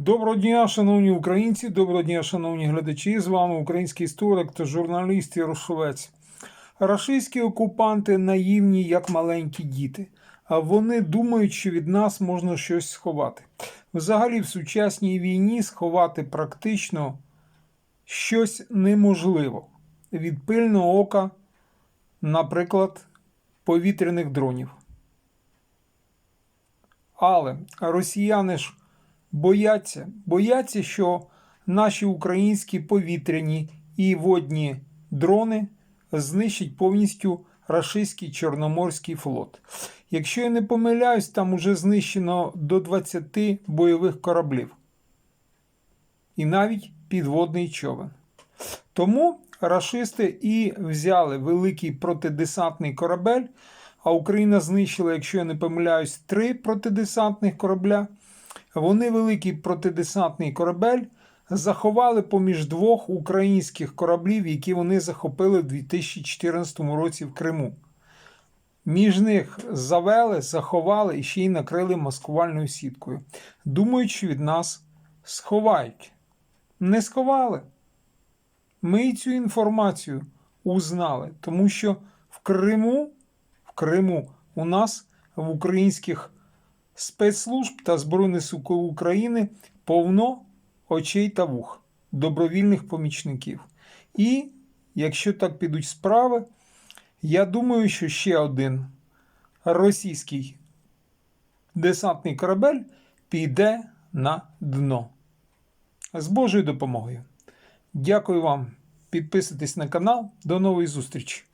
Доброго дня, шановні українці, доброго дня, шановні глядачі. З вами український історик та журналіст Ярошовець. Рашистські окупанти наївні, як маленькі діти. А вони думають, що від нас можна щось сховати. Взагалі, в сучасній війні сховати практично щось неможливо від пильного ока, наприклад, повітряних дронів. Але росіяни ж бояться, бояться, що наші українські повітряні і водні дрони знищать повністю рашистський Чорноморський флот. Якщо я не помиляюсь, там уже знищено до 20 бойових кораблів. І навіть підводний човен. Тому рашисти і взяли великий протидесантний корабель, а Україна знищила, якщо я не помиляюсь, три протидесантних корабля. Вони великий протидесантний корабель заховали поміж двох українських кораблів, які вони захопили в 2014 році в Криму. Між них завели, заховали і ще й накрили маскувальною сіткою. Думають, що від нас сховають. Не сховали. Ми цю інформацію узнали, тому що в Криму, в Криму у нас в українських спецслужб та Збройних сил України повно очей та вух, добровільних помічників. І якщо так підуть справи, я думаю, що ще один російський десантний корабель піде на дно. З Божою допомогою. Дякую вам. Підписуйтесь на канал. До нової зустрічі!